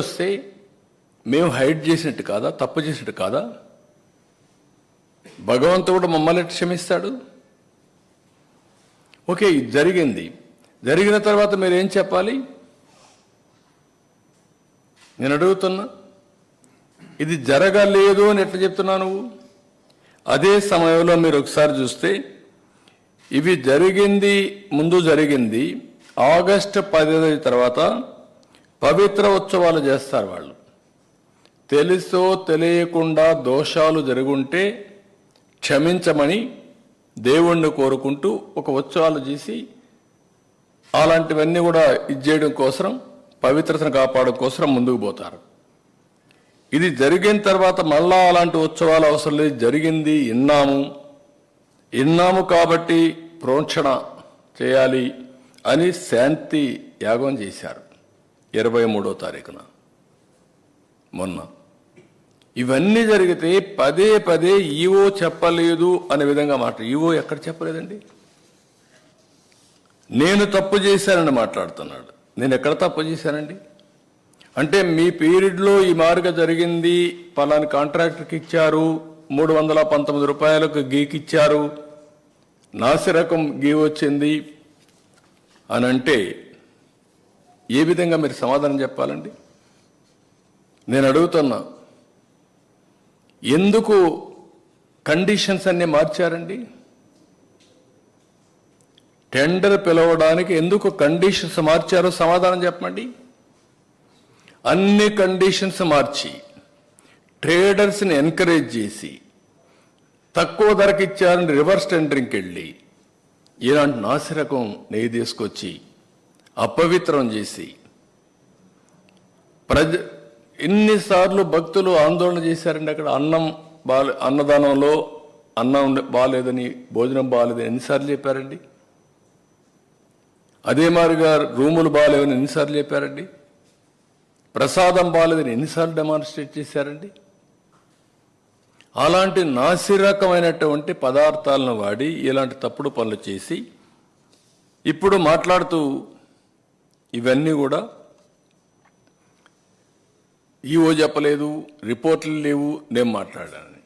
వస్తే మేము హైడ్ చేసినట్టు కాదా తప్పు చేసినట్టు కాదా? భగవంతుడు మమ్మల్ని ఎట్లా క్షమిస్తాడు? ఓకే ఇది జరిగింది. జరిగిన తర్వాత మీరు ఏం చెప్పాలి? నేను అడుగుతున్నా ఇది జరగలేదు అని ఎట్లా చెప్తున్నావు నువ్వు? అదే సమయంలో మీరు ఒకసారి చూస్తే ఇవి జరిగింది ముందు జరిగింది ఆగస్టు పదిహేను తర్వాత పవిత్ర ఉత్సవాలు చేస్తారు వాళ్ళు. తెలుసో తెలియకుండా దోషాలు జరుగుంటే క్షమించమని దేవుణ్ణి కోరుకుంటూ ఒక ఉత్సవాలు చేసి అలాంటివన్నీ కూడా ఇది చేయడం కోసం పవిత్రతను కాపాడడం కోసం ముందుకు పోతారు. ఇది జరిగిన తర్వాత మళ్ళా అలాంటి ఉత్సవాలు అవసరం లేదు. జరిగింది విన్నాము. ఇన్నాము కాబట్టి ప్రోక్షణ చేయాలి అని శాంతి యాగం చేశారు. ఇరవై మూడో తారీఖున. మొన్న. ఇవన్నీ జరిగితే పదే పదే ఈవో చెప్పలేదు అనే విధంగా మాట. ఈవో ఎక్కడ చెప్పలేదండి? నేను తప్పు చేశానని మాట్లాడుతున్నాడు. నేను ఎక్కడ తప్పు చేశానండి? అంటే మీ పీరియడ్లో ఈ మార్గ జరిగింది పలాని కాంట్రాక్టర్కి ఇచ్చారు మూడు వందల పంతొమ్మిది రూపాయలకు గీకిచ్చారు నాసిరకం గీ వచ్చింది అని అంటే ఏ విధంగా మీరు సమాధానం చెప్పాలండి? నేను అడుగుతున్నా ఎందుకు కండిషన్స్ అన్ని మార్చారండి? టెండర్ పిలవడానికి ఎందుకు కండిషన్స్ మార్చారో సమాధానం చెప్పండి అన్ని కండిషన్స్ మార్చి ట్రేడర్స్ని ఎంకరేజ్ చేసి తక్కువ ధరకి ఇచ్చారని రివర్స్ టెండరింగ్కి వెళ్ళి ఇలాంటి నాసిరకం నెయ్యి తీసుకొచ్చి అపవిత్రం చేసి ప్రజ ఎన్నిసార్లు భక్తులు ఆందోళన చేశారండి అక్కడ అన్నం బాలే అన్నదానంలో అన్నం బాగాలేదని భోజనం బాగాలేదని ఎన్నిసార్లు చెప్పారండి? అదే మాదిరిగా రూములు బాగాలేవని ఎన్నిసార్లు చెప్పారండి? ప్రసాదం బాగాలేదని ఎన్నిసార్లు డెమాన్స్ట్రేట్ చేశారండి? అలాంటి నాసిరకమైనటువంటి పదార్థాలను వాడి ఇలాంటి తప్పుడు పనులు చేసి ఇప్పుడు మాట్లాడుతూ ఇవన్నీ కూడా ఈవో చెప్పలేదు రిపోర్ట్లు లేవు నేను మాట్లాడానని.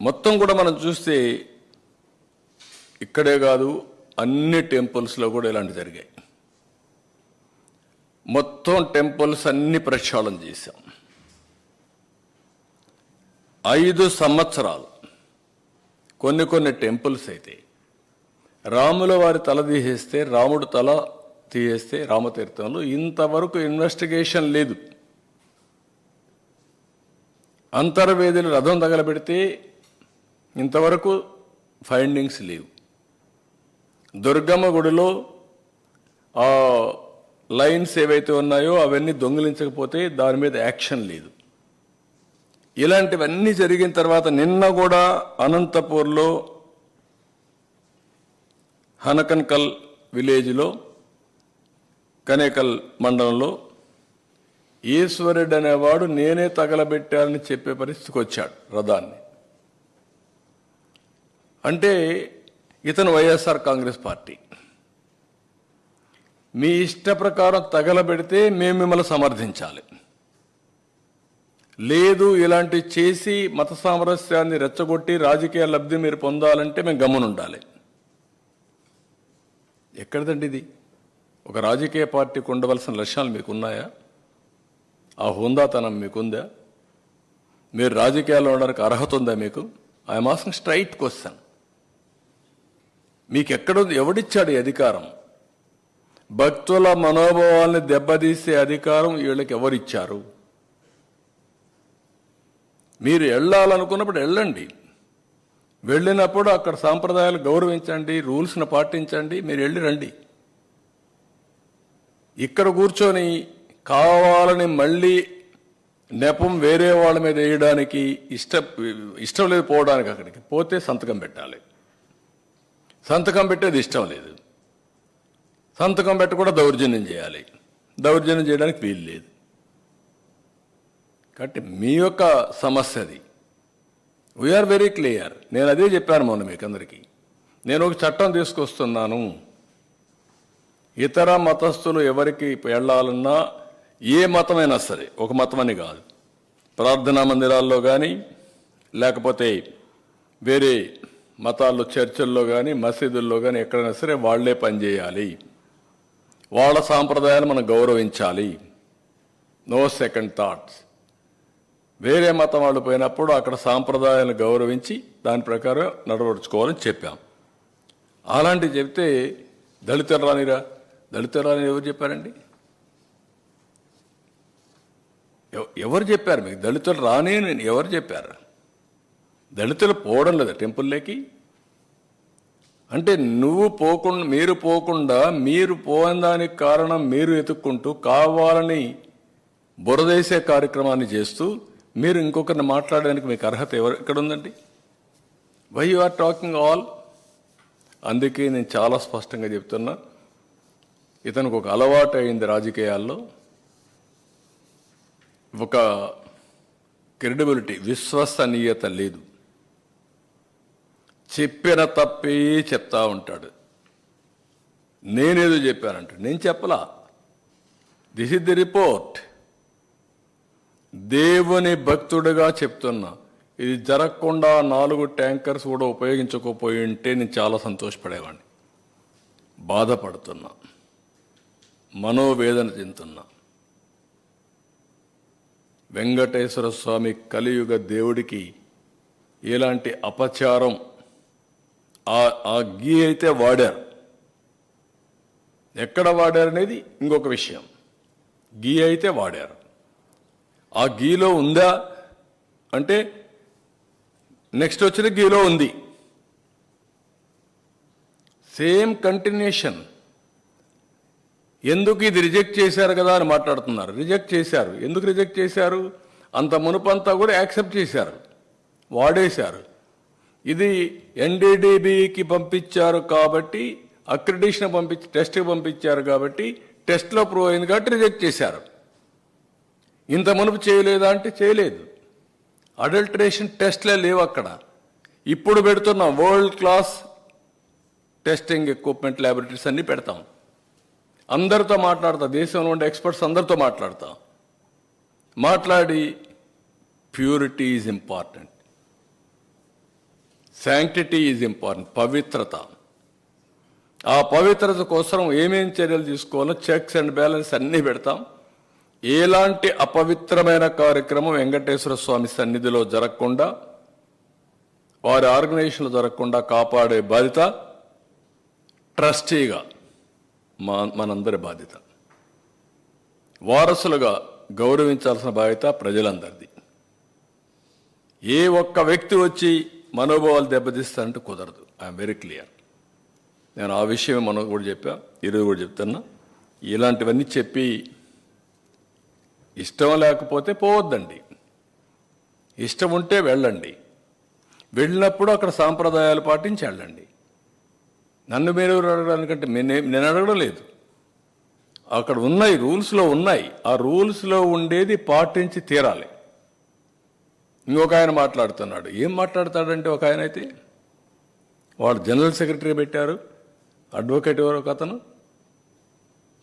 మొత్తం కూడా మనం చూస్తే ఇక్కడే కాదు అన్ని టెంపుల్స్లో కూడా ఇలాంటి జరిగాయి. మొత్తం టెంపుల్స్ అన్ని ప్రక్షాళన చేశాం. ఐదు సంవత్సరాలు కొన్ని కొన్ని టెంపుల్స్ అయితే రాముల వారి తల తీసేస్తే రాముడు తల తీసేస్తే రామతీర్థంలో ఇంతవరకు ఇన్వెస్టిగేషన్ లేదు. అంతర్వేదిలో రథం తగలబెడితే ఇంతవరకు ఫైండింగ్స్ లేవు. దుర్గమ్మ గుడిలో ఆ లైన్స్ ఏవైతే ఉన్నాయో అవన్నీ దొంగిలించకపోతే దాని మీద యాక్షన్ లేదు. ఇలాంటివన్నీ జరిగిన తర్వాత నిన్న కూడా అనంతపూర్లో హనకన్కల్ విలేజ్లో కనేకల్ మండలంలో ఈశ్వరుడు అనేవాడు నేనే తగలబెట్టాలని చెప్పే పరిస్థితికి వచ్చాడు రథాన్ని. అంటే ఇతను వైఎస్ఆర్ కాంగ్రెస్ పార్టీ. మీ ఇష్ట ప్రకారం తగలబెడితే మేము మిమ్మల్ని సమర్థించాలి. లేదు ఇలాంటి చేసి మత సామరస్యాన్ని రెచ్చగొట్టి రాజకీయ లబ్ధి మీరు పొందాలంటే మేము గమ్మునుండాలి. ఎక్కడిదండి ఇది? ఒక రాజకీయ పార్టీకి ఉండవలసిన లక్ష్యాలు మీకు ఉన్నాయా ఆ హుందాతనం మీకుందా? మీరు రాజకీయాల్లో ఉండడానికి అర్హత ఉందా మీకు? ఐ మాసం స్ట్రైట్ క్వశ్చన్ మీకు ఎక్కడ ఎవడిచ్చాడు ఈ అధికారం? భక్తుల మనోభావాల్ని దెబ్బతీసే అధికారం వీళ్ళకి ఎవరిచ్చారు? మీరు వెళ్ళాలనుకున్నప్పుడు వెళ్ళండి వెళ్ళినప్పుడు అక్కడ సాంప్రదాయాలు గౌరవించండి రూల్స్ను పాటించండి మీరు వెళ్ళి రండి. ఇక్కడ కూర్చొని కావాలని మళ్ళీ నెపం వేరే వాళ్ళ మీద వేయడానికి ఇష్ట ఇష్టం లేదు పోవడానికి అక్కడికి. పోతే సంతకం పెట్టాలి. సంతకం పెట్టేది ఇష్టం లేదు. సంతకం పెట్టి కూడా దౌర్జన్యం చేయాలి. దౌర్జన్యం చేయడానికి వీలు లేదు. కాబట్టి మీ యొక్క సమస్య అది. వీఆర్ వెరీ క్లియర్ నేను అదే చెప్పాను మొన్న మీకు అందరికీ నేను ఒక చట్టం తీసుకొస్తున్నాను. ఇతర మతస్థులు ఎవరికి వెళ్ళాలన్నా ఏ మతమైనా సరే ఒక మతం అని కాదు. ప్రార్థనా మందిరాల్లో కానీ లేకపోతే వేరే మతాల్లో చర్చల్లో కానీ మసీదుల్లో కానీ ఎక్కడైనా సరే వాళ్ళే పనిచేయాలి. వాళ్ళ సాంప్రదాయాలు మనం గౌరవించాలి. No second thoughts. వేరే మతం వాళ్ళు పోయినప్పుడు అక్కడ సాంప్రదాయాలను గౌరవించి దాని ప్రకారం నడవడుచుకోవాలని చెప్పాం. అలాంటివి చెప్తే దళితులు రానిరా? దళితులు రాని ఎవరు చెప్పారండి? ఎవ- ఎవరు చెప్పారు? మీకు దళితులు రాని నేను ఎవరు చెప్పారు? దళితులు పోవడం లేదా టెంపుల్లోకి. అంటే నువ్వు పోకుండా మీరు పోకుండా మీరు పోని దానికి కారణం మీరు ఎతుక్కుంటూ కావాలని బురదేసే కార్యక్రమాన్ని చేస్తూ మీరు ఇంకొకరిని మాట్లాడడానికి మీకు అర్హత ఎవరు ఎక్కడ ఉందండి why you are talking all అందుకే నేను చాలా స్పష్టంగా చెప్తున్నా. ఇతనికి ఒక అలవాటు అయింది రాజకీయాల్లో. ఒక క్రెడిబిలిటీ విశ్వసనీయత లేదు. చెప్పిన తప్పే చెప్తా ఉంటాడు. నేనేదో చెప్పానంట. నేను చెప్పలా. దిస్ ఇస్ ది రిపోర్ట్ దేవుని భక్తుడిగా చెప్తున్నా. ఇది జరగకుండా నాలుగు ట్యాంకర్స్ కూడా ఉపయోగించకపోయి ఉంటే నేను చాలా సంతోషపడేవాడిని బాధపడుతున్నా. మనోవేదన చెందుతున్నా. వెంకటేశ్వర స్వామి కలియుగ దేవుడికి ఎలాంటి అపచారం ఆ ఆ గీ అయితే వాడారు. ఎక్కడ వాడారు అనేది ఇంకొక విషయం. గీ అయితే వాడారు. ఆ గీలో ఉందా అంటే నెక్స్ట్ వచ్చిన గీలో ఉంది. సేమ్ కంటిన్యూషన్ ఎందుకు ఇది రిజెక్ట్ చేశారు కదా అని మాట్లాడుతున్నారు. రిజెక్ట్ చేశారు. ఎందుకు రిజెక్ట్ చేశారు? అంత మునుపంతా కూడా యాక్సెప్ట్ చేశారు. వాడేశారు. ఇది ఎన్డీడీబీకి పంపించారు కాబట్టి అక్రిడిషన్ పంపించి టెస్ట్కి పంపించారు కాబట్టి టెస్ట్లో ప్రూవ్ అయింది కాబట్టి రిజెక్ట్ చేశారు. ఇంత మునుపు చేయలేదా అంటే చేయలేదు. అడల్టరేషన్ టెస్ట్లే లేవు అక్కడ. ఇప్పుడు పెడుతున్న. World class testing equipment laboratories అన్నీ పెడతాం. అందరితో మాట్లాడతా దేశంలో ఉండే ఎక్స్పర్ట్స్ అందరితో మాట్లాడతా. మాట్లాడి purity is important. Sanctity is important పవిత్రత. ఆ పవిత్రత కోసం ఏమేం చర్యలు తీసుకోవాలో చెక్స్ అండ్ బ్యాలెన్స్ అన్నీ పెడతాం. ఎలాంటి అపవిత్రమైన కార్యక్రమం వెంకటేశ్వర స్వామి సన్నిధిలో జరగకుండా వారి ఆర్గనైజేషన్లో జరగకుండా కాపాడే బాధ్యత ట్రస్టీగా. మా మనందరి బాధ్యత. వారసులుగా గౌరవించాల్సిన బాధ్యత ప్రజలందరిది. ఏ ఒక్క వ్యక్తి వచ్చి మనోభావాలు దెబ్బతీస్తారంటే కుదరదు. I'm very clear. నేను ఆ విషయమే మనం కూడా చెప్పా ఈరోజు కూడా చెప్తున్నా. ఇలాంటివన్నీ చెప్పి ఇష్టం లేకపోతే పోవద్దండి. ఇష్టం ఉంటే వెళ్ళండి. వెళ్ళినప్పుడు అక్కడ సాంప్రదాయాలు పాటించి వెళ్ళండి. నన్ను మీరు అడగడానికంటే నేను అడగడం లేదు. అక్కడ ఉన్నాయి రూల్స్లో ఉన్నాయి. ఆ రూల్స్లో ఉండేది పాటించి తీరాలి. ఇంకొక ఆయన మాట్లాడుతున్నాడు. ఏం మాట్లాడతాడంటే ఒక ఆయన అయితే వాడు జనరల్ సెక్రటరీ పెట్టారు అడ్వకేట్ ఎవరు ఒక అతను?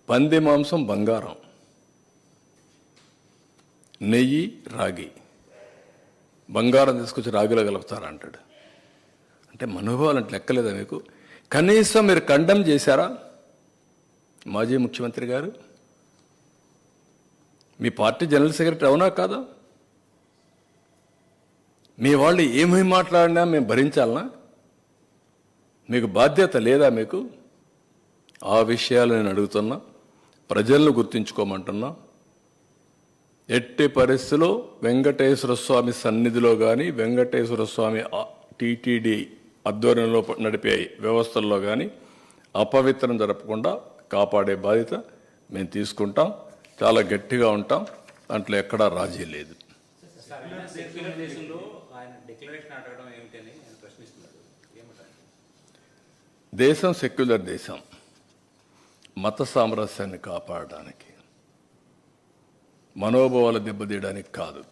పంది మాంసం బంగారం. నెయ్యి రాగి. బంగారం తీసుకొచ్చి రాగిలో కలుపుతారంటాడు. అంటే మనోభావాలు అంటే లెక్కలేదా మీకు? కనీసం మీరు ఖండం చేశారా? మాజీ ముఖ్యమంత్రి గారు? మీ పార్టీ జనరల్ సెక్రటరీ అవునా కాదా? మీ వాళ్ళు ఏమేమి మాట్లాడినా మేము భరించాలనా? మీకు బాధ్యత లేదా మీకు? ఆ విషయాలు నేను అడుగుతున్నా ప్రజలను గుర్తించుకోమంటున్నా. ఎట్టి పరిస్థితిలో వెంకటేశ్వర స్వామి సన్నిధిలో కానీ వెంకటేశ్వర స్వామి టీటీడీ ఆధ్వర్యంలో నడిపే వ్యవస్థల్లో కానీ అపవిత్రం జరపకుండా కాపాడే బాధ్యత మేము తీసుకుంటాం. చాలా గట్టిగా ఉంటాం. దాంట్లో ఎక్కడా రాజీ లేదు. దేశం సెక్యులర్ దేశం. మత సామరస్యాన్ని కాపాడడానికి మనోభావాలు దెబ్బతీయడానికి కాదు.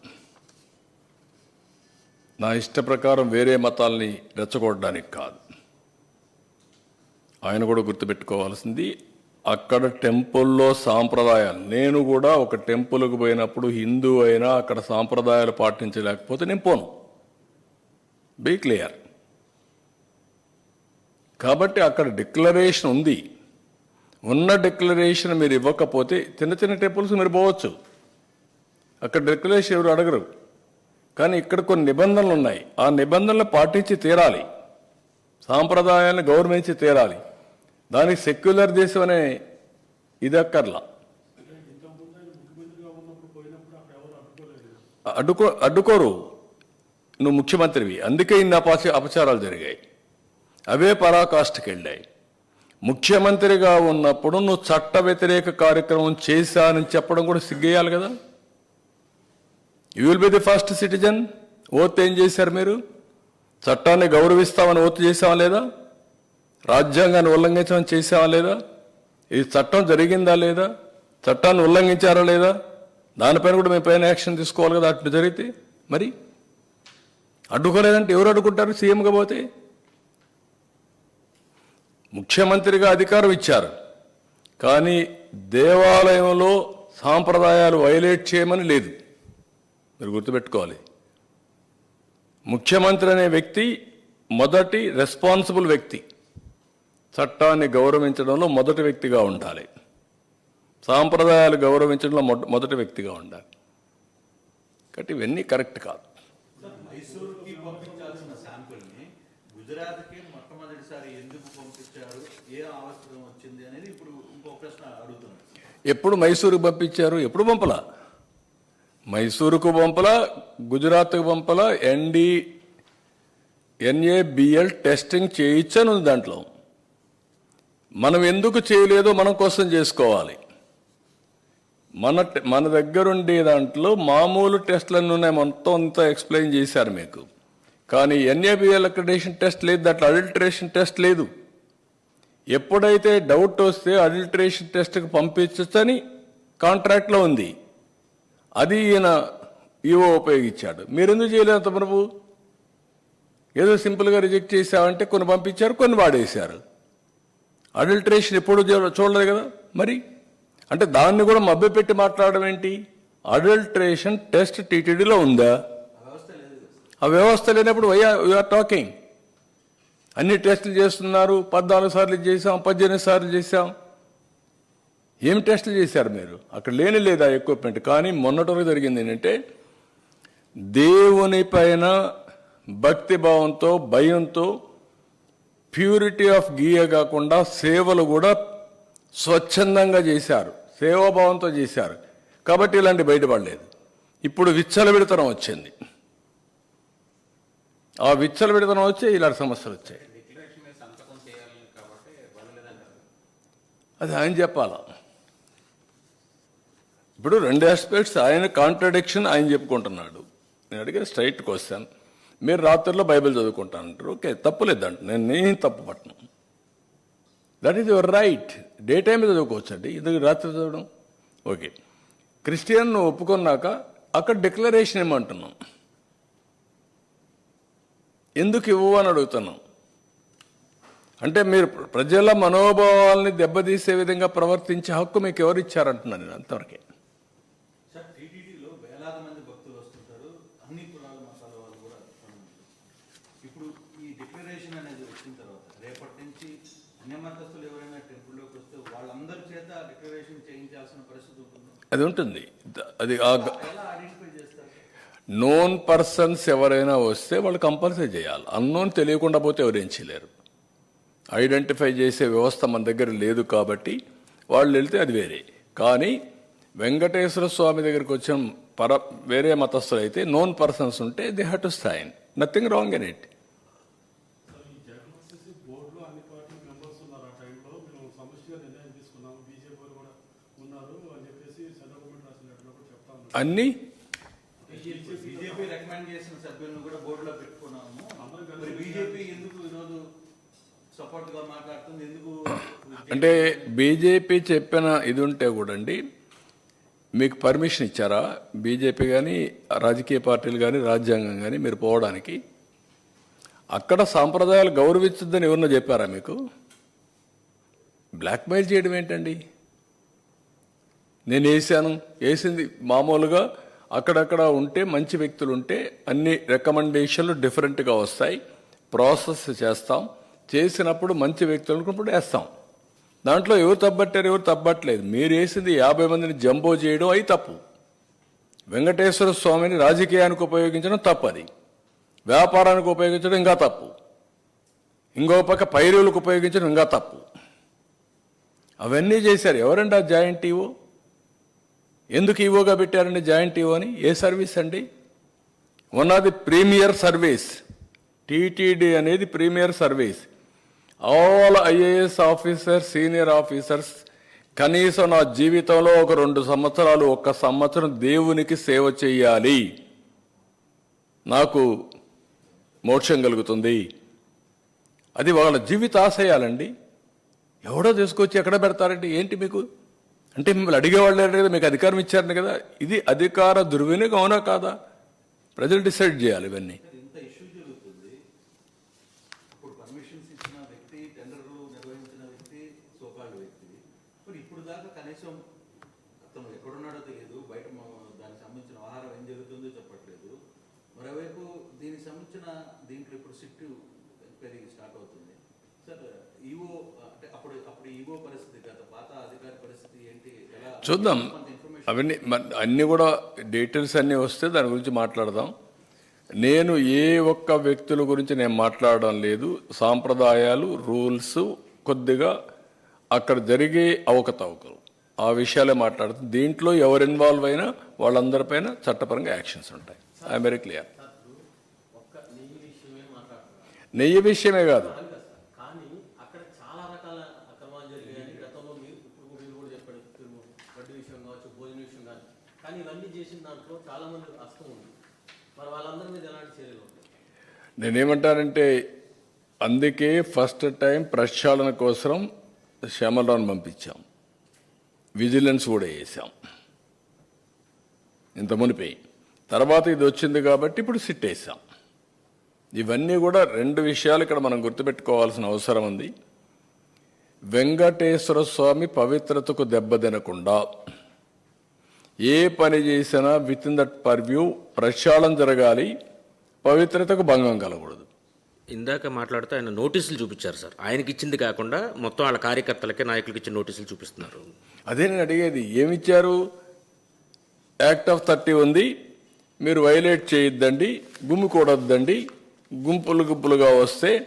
నా ఇష్ట ప్రకారం వేరే మతాల్ని రెచ్చగొట్టడానికి కాదు. ఆయన కూడా గుర్తుపెట్టుకోవాల్సింది అక్కడ టెంపుల్లో సాంప్రదాయాలు. నేను కూడా ఒక టెంపుల్కి పోయినప్పుడు హిందూ అయినా అక్కడ సాంప్రదాయాలు పాటించలేకపోతే నేను పోను. Be clear. కాబట్టి అక్కడ డిక్లరేషన్ ఉంది. ఉన్న డిక్లరేషన్ మీరు ఇవ్వకపోతే చిన్న చిన్న టెంపుల్స్ మీరు పోవచ్చు. అక్కడ డిక్లరేషన్ ఎవరు అడగరు. కానీ ఇక్కడ కొన్ని నిబంధనలు ఉన్నాయి. ఆ నిబంధనలు పాటించి తీరాలి. సాంప్రదాయాన్ని గౌరవించి తీరాలి. దానికి సెక్యులర్ దేశం అనే ఇది అక్కర్లా. అడ్డుకో అడ్డుకోరు. నువ్వు ముఖ్యమంత్రివి. అందుకే ఇన్ని అపాచ అపచారాలు జరిగాయి. అవే పరాకాష్ఠకి వెళ్ళాయి ముఖ్యమంత్రిగా ఉన్నప్పుడు నువ్వు చట్ట వ్యతిరేక కార్యక్రమం చేశానని చెప్పడం కూడా సిగ్గేయాలి కదా? You will be the first citizen oath ఏం చేశారు మీరు? చట్టాన్ని గౌరవిస్తామని ఓత్ చేసావా లేదా? రాజ్యాంగాన్ని ఉల్లంఘించమని చేసావా లేదా? ఇది చట్టం జరిగిందా లేదా? చట్టాన్ని ఉల్లంఘించారా లేదా? దానిపైన కూడా మేము పైన యాక్షన్ తీసుకోవాలి కదా అటు జరిగితే మరి? అడ్డుకోలేదంటే ఎవరు అడ్డుకుంటారు? సీఎంగా పోతే? ముఖ్యమంత్రిగా అధికారం ఇచ్చారు. కానీ దేవాలయంలో సాంప్రదాయాలు వైలేట్ చేయమని లేదు. మీరు గుర్తుపెట్టుకోవాలి. ముఖ్యమంత్రి అనే వ్యక్తి మొదటి రెస్పాన్సిబుల్ వ్యక్తి. చట్టాన్ని గౌరవించడంలో మొదటి వ్యక్తిగా ఉండాలి. సాంప్రదాయాలు గౌరవించడంలో మొద- మొదటి వ్యక్తిగా ఉండాలి. కాబట్టి ఇవన్నీ కరెక్ట్ కాదు. ఎప్పుడు మైసూరుకు పంపించారు? ఎప్పుడు పంపలా? మైసూరుకు పంపలా గుజరాత్కు పంపలా ఎన్డి ఎన్ఏబిఎల్ టెస్టింగ్ చేయించని ఉంది దాంట్లో. మనం ఎందుకు చేయలేదో మనం కోసం చేసుకోవాలి. మన మన మన దగ్గరుండే దాంట్లో మామూలు టెస్ట్లన్నీ ఉన్నాయి మొత్తం అంతా ఎక్స్ప్లెయిన్ చేశారు మీకు. కానీ ఎన్ఏబిఎల్ అక్రిడేషన్ టెస్ట్ లేదు దాంట్లో అడల్టరేషన్ టెస్ట్ లేదు. ఎప్పుడైతే డౌట్ వస్తే అడల్టరేషన్ టెస్ట్కి పంపించచ్చని కాంట్రాక్ట్లో ఉంది. అది ఈయన ఈవో ఉపయోగించాడు. మీరెందుకు చేయలేదు అంత ప్రభు ఏదో సింపుల్గా రిజెక్ట్ చేసామంటే కొన్ని పంపించారు కొన్ని వాడేశారు. అడల్టరేషన్ ఎప్పుడు చూడలేదు కదా మరి? అంటే దాన్ని కూడా మభ్యపెట్టి మాట్లాడడం ఏంటి? అడల్టరేషన్ టెస్ట్ టీటీడీలో ఉందా? ఆ వ్యవస్థ లేనప్పుడు వై ఆర్ టాకింగ్. అన్ని టెస్టులు చేస్తున్నారు పద్నాలుగు సార్లు చేసాం పద్దెనిమిది సార్లు చేసాం ఏం టెస్టులు చేశారు మీరు? అక్కడ లేని లేదా ఎక్విప్మెంట్ కానీ మొన్నటి వరకు జరిగింది ఏంటంటే దేవుని పైన భక్తి భావంతో భయంతో ప్యూరిటీ ఆఫ్ గీయ కాకుండా సేవలు కూడా స్వచ్ఛందంగా చేశారు. సేవాభావంతో చేశారు. కాబట్టి ఇలాంటి బయటపడలేదు. ఇప్పుడు విచ్చలవిడతనం వచ్చింది. ఆ విచ్చలవిడతనం వచ్చి ఇలాంటి సమస్యలు వచ్చాయి. అది ఆయన చెప్పాలా? ఇప్పుడు రెండు ఆస్పెక్ట్స్ ఆయన కాంట్రడిక్షన్ ఆయన చెప్పుకుంటున్నాడు. నేను అడిగే స్ట్రైట్ క్వశ్చన్ మీరు రాత్రిలో బైబిల్ చదువుకుంటానంటారు ఓకే తప్పులేదంట నేను నేను తప్పు పట్టను? That is your right day time చదువుకోవచ్చండి. ఇది రాత్రి చదవడం? ఓకే. క్రిస్టియన్ ఒప్పుకున్నాక అక్కడ డిక్లరేషన్ ఏమంటున్నాం? ఎందుకు ఇవ్వు అని అడుగుతున్నాం? అంటే మీరు ప్రజల మనోభావాల్ని దెబ్బతీసే విధంగా ప్రవర్తించే హక్కు మీకు ఎవరు ఇచ్చారంటున్నాను నేను అంతవరకే సార్ టీటీడీలో వేలాది మంది భక్తులు వస్తుంటారు అన్ని కులాల మతాల వాళ్ళు కూడా ఉన్నారు. ఇప్పుడు ఈ డిక్లరేషన్ అనేది వచ్చిన తర్వాత రేపటి నుంచి అన్యమతస్తులు ఎవరైనా టెంపుల్లోకి వస్తే వాళ్ళందరి చేత డిక్లరేషన్ చేయించాల్సిన పరిస్థితి ఉంటుంది అది ఉంటుంది. అది ఆ నోన్ పర్సన్స్ ఎవరైనా వస్తే వాళ్ళు కంపల్సరీ చేయాలి. అన్నోన్ తెలియకుండా పోతే ఎవరేం చేయలేరు. ఐడెంటిఫై చేసే వ్యవస్థ మన దగ్గర లేదు కాబట్టి వాళ్ళు వెళ్తే అది వేరే. కానీ వెంకటేశ్వర స్వామి దగ్గరికి వచ్చిన పర వేరే మతస్థులు అయితే నోన్ పర్సన్స్ ఉంటే they have to sign nothing wrong in it ఈ జగన్మోహన్ బోర్డులో అన్ని పార్టీ మెంబర్స్ ఉన్నారు ఆ టైంలో మేము సమస్యగా నిర్ణయం తీసుకున్నాము బీజేపీ వాళ్ళు కూడా ఉన్నారు అని చెప్పేసి సెంట్రల్ గవర్నమెంట్ రాసిన లెటర్లో కూడా చెప్తా ఉన్నారు అన్నీ బీజేపీ రికమెండ్ చేసిన సభ్యులను కూడా బోర్డులో పెట్టుకున్నాము మరి బీజేపీ ఎందుకు ఈరోజు సపోర్ట్గా మాట్లాడుతుంది అన్ని? అంటే బీజేపీ చెప్పిన ఇది ఉంటే కూడా అండి మీకు పర్మిషన్ ఇచ్చారా? బీజేపీ కానీ రాజకీయ పార్టీలు కానీ రాజ్యాంగం కానీ మీరు పోవడానికి? అక్కడ సాంప్రదాయాలు గౌరవించద్దని ఎవరినో చెప్పారా మీకు? బ్లాక్మెయిల్ చేయడం ఏంటండి? నేను వేసాను వేసింది మామూలుగా అక్కడక్కడ ఉంటే మంచి వ్యక్తులు ఉంటే అన్ని రికమెండేషన్లు డిఫరెంట్గా వస్తాయి. ప్రాసెస్ చేస్తాం. చేసినప్పుడు మంచి వ్యక్తులు అనుకున్నప్పుడు వేస్తాం. దాంట్లో ఎవరు తప్పట్టారు ఎవరు తప్పట్లేదు. మీరు వేసింది యాభై మందిని జంబో చేయడం అయి తప్పు. వెంకటేశ్వర స్వామిని రాజకీయానికి ఉపయోగించడం తప్పది. వ్యాపారానికి ఉపయోగించడం ఇంకా తప్పు. ఇంకో పక్క పైరువులకు ఉపయోగించడం ఇంకా తప్పు. అవన్నీ చేశారు. ఎవరండి ఆ జాయింట్ ఈవో? ఎందుకు ఈవోగా పెట్టారండి జాయింట్ ఈవో అని? ఏ సర్వీస్ అండి? One of the premier service TTD అనేది premier service all IAS officers senior officers కనీసం నా జీవితంలో ఒక రెండు సంవత్సరాలు ఒక్క సంవత్సరం దేవునికి సేవ చేయాలి. నాకు మోక్షం కలుగుతుంది. అది వాళ్ళ జీవిత ఆశయాలండి. ఎవడో తీసుకొచ్చి ఎక్కడ పెడతారండి? ఏంటి మీకు? అంటే మిమ్మల్ని అడిగేవాళ్ళు లేరు కదా మీకు అధికారం ఇచ్చారని కదా. ఇది అధికార దుర్వినియోగం అవునా కాదా? ప్రజలు డిసైడ్ చేయాలి ఇవన్నీ ఇంత ఇష్యూ జరుగుతుంది ఇప్పుడు పర్మిషన్స్ ఇచ్చిన వ్యక్తి టెండర్లు నిర్వహించిన వ్యక్తి సోకాల్డ్ వ్యక్తి మరి ఇప్పుడు దాకా కనీసం అతను ఎక్కడున్నాడో తెలియదు బయట మ- దానికి సంబంధించిన ఆహారం ఏం జరుగుతుందో చెప్పట్లేదు మరోవైపు దీనికి సంబంధించిన దీంట్లో ఇప్పుడు సిట్ ఎంక్వైరీ స్టార్ట్ అవుతుంది సార్ ఈవో అంటే అప్పుడు అప్పుడు ఈవో పరిస్థితి గత పాత అధికారి పరిస్థితి ఏంటి ఎలా చూద్దాం. అవన్నీ అన్నీ కూడా డీటెయిల్స్ అన్నీ వస్తే దాని గురించి మాట్లాడదాం. నేను ఏ ఒక్క వ్యక్తుల గురించి నేను మాట్లాడడం లేదు. సాంప్రదాయాలు రూల్స్ కొద్దిగా అక్కడ జరిగే అవకతవకలు. ఆ విషయాలే మాట్లాడుతాం. దీంట్లో ఎవరు ఇన్వాల్వ్ అయినా వాళ్ళందరిపైన చట్టపరంగా యాక్షన్స్ ఉంటాయి. I very clear. నెయ్యి విషయమే కాదు కాదు కదా సార్ కానీ అక్కడ చాలా రకాల అక్రమాలు జరిగాయని గతంలో మీరు ఇప్పుడు మీరు కూడా చెప్పాడు మీరు వడ్డీ విషయం కావచ్చు భోజన విషయం కావచ్చు కానీ ఇవన్నీ చేసిన దాంట్లో చాలా మంది హస్తం ఉంది మరి వాళ్ళందరి మీద ఎలాంటి చర్యలు ఉంటాయి నేనేమంటానంటే అందుకే ఫస్ట్ టైం ప్రక్షాళన కోసం శ్యామలరావుని పంపించాం. విజిలెన్స్ కూడా వేసాం. ఇంత మునిపోయి తర్వాత ఇది వచ్చింది కాబట్టి ఇప్పుడు సిట్ వేసాం. ఇవన్నీ కూడా రెండు విషయాలు ఇక్కడ మనం గుర్తుపెట్టుకోవాల్సిన అవసరం ఉంది. వెంకటేశ్వర స్వామి పవిత్రతకు దెబ్బతినకుండా ఏ పని చేసినా విత్ ఇన్ దట్ పర్వ్యూ ప్రక్షాళన జరగాలి. పవిత్రతకు భంగం కలగకూడదు. ఇందాక మాట్లాడుతూ ఆయన నోటీసులు చూపించారు సార్. ఆయనకి ఇచ్చింది కాకుండా మొత్తం వాళ్ళ కార్యకర్తలకి నాయకులకి ఇచ్చిన నోటీసులు చూపిస్తున్నారు. అదే నేను అడిగేది ఏమిచ్చారు? యాక్ట్ ఆఫ్ థర్టీ ఉంది. మీరు వైలేట్ చేయొద్దండి గుమ్మికూడొద్దండి గుంపులు గుంపులుగా వస్తే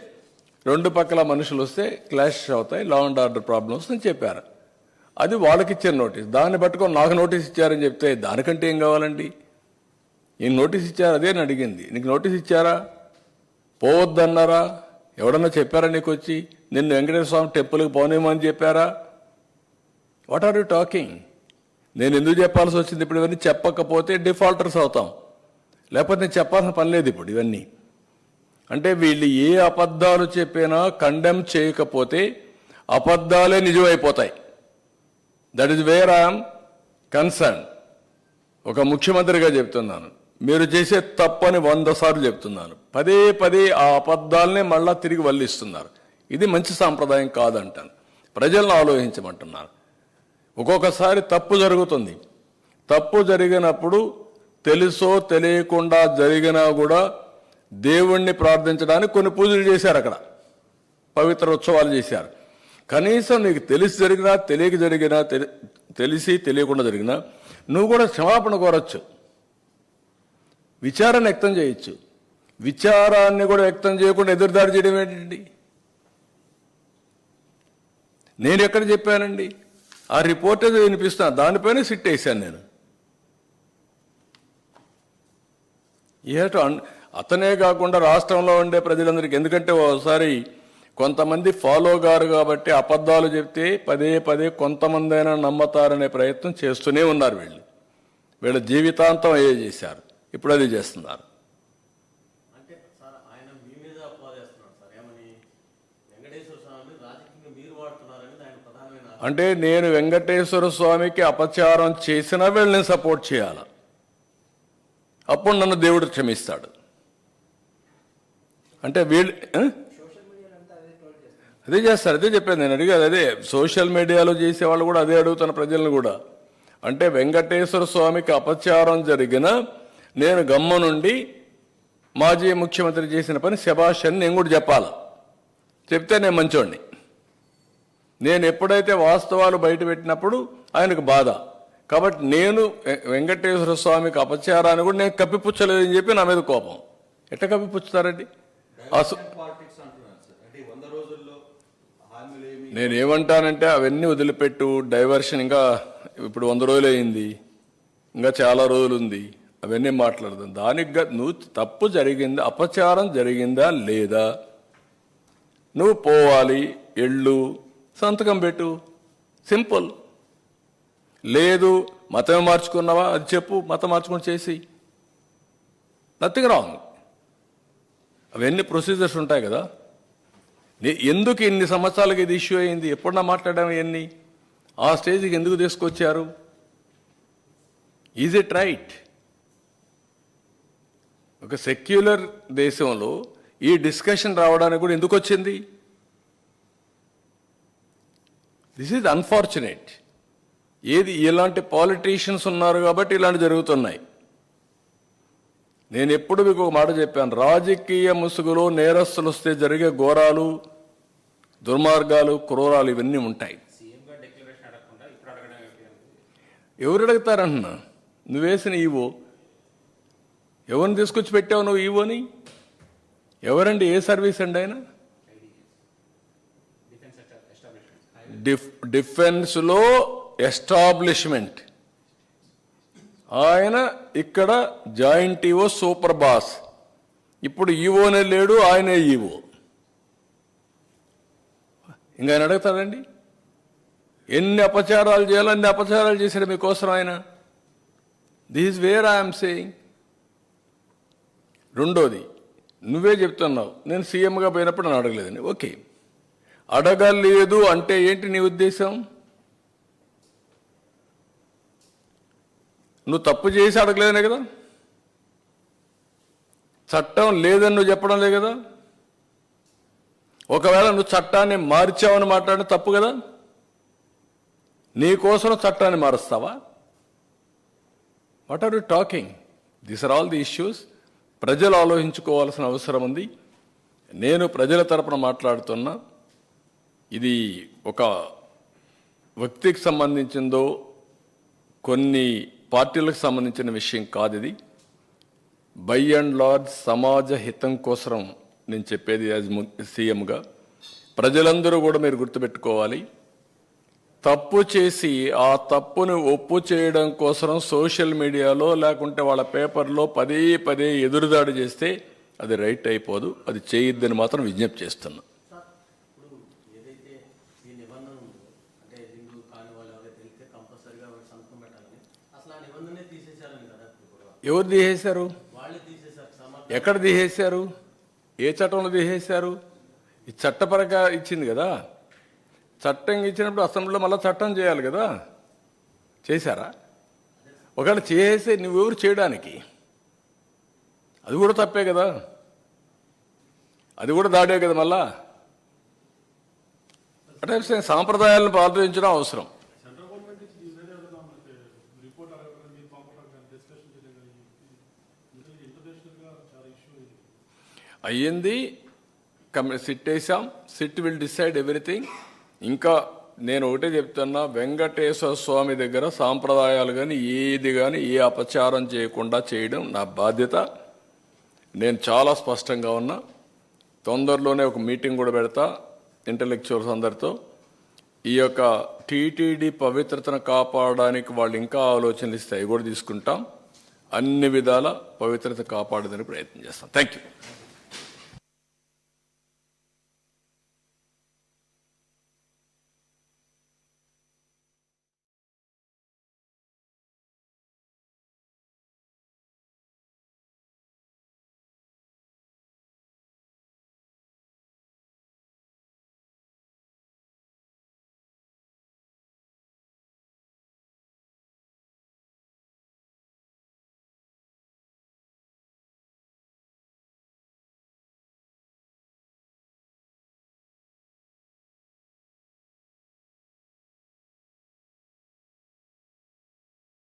రెండు పక్కల మనుషులు వస్తే క్లాష్ అవుతాయి లా అండ్ ఆర్డర్ ప్రాబ్లమ్స్ అని చెప్పారు. అది వాళ్ళకి ఇచ్చిన నోటీస్. దాన్ని పట్టుకొని నాకు నోటీస్ ఇచ్చారని చెప్తే దానికంటే ఏం కావాలండి? ఈ నోటీస్ ఇచ్చారు? అదే నేను అడిగింది. నీకు నోటీస్ ఇచ్చారా? పోవద్దన్నారా? ఎవడన్నా చెప్పారా నీకు వచ్చి నిన్ను వెంకటేశ్వర స్వామి టెంపుల్కి పోనేమని చెప్పారా? వాట్ ఆర్ యూ టాకింగ్ నేను ఎందుకు చెప్పాల్సి వచ్చింది? ఇప్పుడు ఇవన్నీ చెప్పకపోతే డిఫాల్టర్స్ అవుతాం. లేకపోతే నేను చెప్పాల్సిన పని లేదు ఇప్పుడు ఇవన్నీ. అంటే వీళ్ళు ఏ అబద్ధాలు చెప్పినా కండెమ్ చేయకపోతే అబద్ధాలే నిజమైపోతాయి. That is where I'm concern ఒక ముఖ్యమంత్రిగా చెప్తున్నాను. మీరు చేసే తప్పని వంద సార్లు చెప్తున్నాను పదే పదే ఆ అబద్ధాలనే మళ్ళా తిరిగి వల్లిస్తున్నారు. ఇది మంచి సాంప్రదాయం కాదంటాను. ప్రజలను ఆలోచించమంటున్నారు. ఒక్కొక్కసారి తప్పు జరుగుతుంది. తప్పు జరిగినప్పుడు తెలుసో తెలియకుండా జరిగినా కూడా దేవుణ్ణి ప్రార్థించడానికి కొన్ని పూజలు చేశారు అక్కడ. పవిత్ర ఉత్సవాలు చేశారు. కనీసం నీకు తెలిసి జరిగినా తెలియక జరిగినా తెలి- తెలిసి తెలియకుండా జరిగినా నువ్వు కూడా క్షమాపణ కోరచ్చు. విచారణ వ్యక్తం చేయొచ్చు. విచారాన్ని కూడా వ్యక్తం చేయకుండా ఎదురుదాడి చేయడం ఏంటండి? నేను ఎక్కడ చెప్పానండి? ఆ రిపోర్ట్ ఏదో వినిపిస్తున్నా. దానిపైన సిట్ వేసాను నేను. ఏటో అన్- అతనే కాకుండా రాష్ట్రంలో ఉండే ప్రజలందరికీ ఎందుకంటే ఒకసారి కొంతమంది ఫాలో గారు కాబట్టి అబద్ధాలు చెప్తే పదే పదే కొంతమంది అయినా నమ్మతారనే ప్రయత్నం చేస్తూనే ఉన్నారు వీళ్ళు. వీళ్ళ జీవితాంతం అయ్యే చేశారు. ఇప్పుడు అది చేస్తున్నారు. అంటే సార్ ఆయన మీ మీద అపవాదేస్తున్నాడు సార్. ఏమని? వెంకటేశ్వర స్వామిని రాజకీయంగా మీరు వాడుతున్నారని ఆయన ప్రధానమైన ఆరోపణ. అంటే నేను వెంకటేశ్వర స్వామికి అపచారం చేసినా వీళ్ళని సపోర్ట్ చేయాలి. అప్పుడు నన్ను దేవుడు క్షమిస్తాడు. అంటే వీళ్ళు? అదే చేస్తారు. అదే చెప్పాను నేను. అడిగాను అదే సోషల్ మీడియాలో చేసే వాళ్ళు కూడా అదే అడుగుతున్న ప్రజలను కూడా. అంటే వెంకటేశ్వర స్వామికి అపచారం జరిగిన నేను గమ్మ నుండి మాజీ ముఖ్యమంత్రి చేసిన పని శభాష్ అని నేను కూడా చెప్పాలా. చెప్తే నేను మంచోడిని నేను ఎప్పుడైతే వాస్తవాలు బయట పెట్టినప్పుడు ఆయనకు బాధ. కాబట్టి నేను వెంకటేశ్వర స్వామికి అపచారాన్ని కూడా నేను కప్పిపుచ్చలేదని చెప్పి నా మీద కోపం. ఎట్లా కప్పిపుచ్చుతారండి? అసలు పాలిటిక్స్ అంటున్నారు సార్. అంటే ఈ వంద రోజుల్లో హామీలు ఏమి నేను ఏమంటానంటే అవన్నీ వదిలిపెట్టు డైవర్షన్ ఇంకా ఇప్పుడు వంద రోజులు అయింది ఇంకా చాలా రోజులు ఉంది అవన్నీ మాట్లాడదాం. దానికి నువ్వు తప్పు జరిగిందా అపచారం జరిగిందా లేదా? నువ్వు పోవాలి ఎళ్ళు సంతకం పెట్టు. సింపుల్. లేదు మతమే మార్చుకున్నావా? అది చెప్పు మతం మార్చుకొని చేసి. నథింగ్ రాంగ్ అవన్నీ ప్రొసీజర్స్ ఉంటాయి కదా. ఎందుకు ఇన్ని సంవత్సరాలకి ఇది ఇష్యూ అయింది? ఎప్పుడన్నా మాట్లాడాము ఇవన్నీ? ఆ స్టేజ్కి ఎందుకు తీసుకొచ్చారు? ఈజ్ ఇట్ రైట్ ఒక సెక్యులర్ దేశంలో ఈ డిస్కషన్ రావడానికి కూడా ఎందుకు వచ్చింది? దిస్ ఈజ్ అన్ఫార్చునేట్ ఏది ఇలాంటి పాలిటీషియన్స్ ఉన్నారు కాబట్టి ఇలాంటి జరుగుతున్నాయి. నేను ఎప్పుడు మీకు ఒక మాట చెప్పాను రాజకీయ ముసుగులో నేరస్తులు వస్తే జరిగే ఘోరాలు దుర్మార్గాలు క్రూరాలు ఇవన్నీ ఉంటాయి. ఎవరు అడుగుతారన్నా? నువ్వేసిన ఈవో ఎవరిని తీసుకొచ్చి పెట్టావు నువ్వు ఈవోని? ఎవరండి ఏ సర్వీస్ అండి ఆయన? డిఫ్ డిఫెన్స్లో ఎస్టాబ్లిష్మెంట్. ఆయన ఇక్కడ జాయింట్ ఈవో సూపర్ బాస్. ఇప్పుడు ఈవోనే లేడు ఆయనే ఈవో. ఇంకా ఆయన అడుగుతాడండి? ఎన్ని అపచారాలు చేయాలో అన్ని అపచారాలు చేశాడు మీకోసం ఆయన. దిస్ వేర్ ఐఎమ్ సేయింగ్ రెండోది నువ్వే చెప్తున్నావు నేను సీఎంగా పోయినప్పుడు నన్ను అడగలేదని. ఓకే. అడగలేదు అంటే ఏంటి నీ ఉద్దేశం? నువ్వు తప్పు చేసి అడగలేదనే కదా? చట్టం లేదని నువ్వు చెప్పడం లే కదా? ఒకవేళ నువ్వు చట్టాన్ని మార్చావని మాట్లాడిన తప్పు కదా? నీకోసం చట్టాన్ని మారుస్తావా? What are you talking these are all the issues ప్రజలు ఆలోచించుకోవాల్సిన అవసరం ఉంది. నేను ప్రజల తరపున మాట్లాడుతున్నా ఇది ఒక వ్యక్తికి సంబంధించిందో కొన్ని పార్టీలకు సంబంధించిన విషయం కాదు ఇది బై అండ్ లార్జ్ సమాజ హితం కోసం నేను చెప్పేది యాజ్ సీఎంగా. ప్రజలందరూ కూడా మీరు గుర్తుపెట్టుకోవాలి. తప్పు చేసి ఆ తప్పును ఒప్పు చేయడం కోసం సోషల్ మీడియాలో లేకుంటే వాళ్ళ పేపర్లో పదే పదే ఎదురుదాడి చేస్తే అది రైట్ అయిపోదు అది చేయొద్దని మాత్రం విజ్ఞప్తి చేస్తున్నా. ఎవరు తీసేశారు? ఎక్కడ తీసేశారు? ఏ చట్టంలో తీసేశారు? ఈ చట్టపరంగా ఇచ్చింది కదా. చట్టం ఇచ్చినప్పుడు అసెంబ్లీలో మళ్ళీ చట్టం చేయాలి కదా. చేశారా? ఒకవేళ చేసే నువ్వెవరు చేయడానికి? అది కూడా తప్పే కదా. అది కూడా దాడే కదా మళ్ళా. అంటే సాంప్రదాయాలను పాటించడం అవసరం. అయ్యింది. కమి సిట్ వేసాం సిట్ విల్ డిసైడ్ ఎవ్రీథింగ్. ఇంకా నేను ఒకటే చెప్తున్నా వెంకటేశ్వర స్వామి దగ్గర సాంప్రదాయాలు కానీ ఏది కానీ ఏ అపచారం చేయకుండా చేయడం నా బాధ్యత. నేను చాలా స్పష్టంగా ఉన్నా తొందరలోనే ఒక మీటింగ్ కూడా పెడతా ఇంటలెక్చువల్స్ అందరితో. ఈ యొక్క టీటీడీ పవిత్రతను కాపాడడానికి వాళ్ళు ఇంకా ఆలోచనలు ఇస్తే అవి కూడా తీసుకుంటాం. అన్ని విధాల పవిత్రత కాపాడడానికి ప్రయత్నం చేస్తాం. Thank you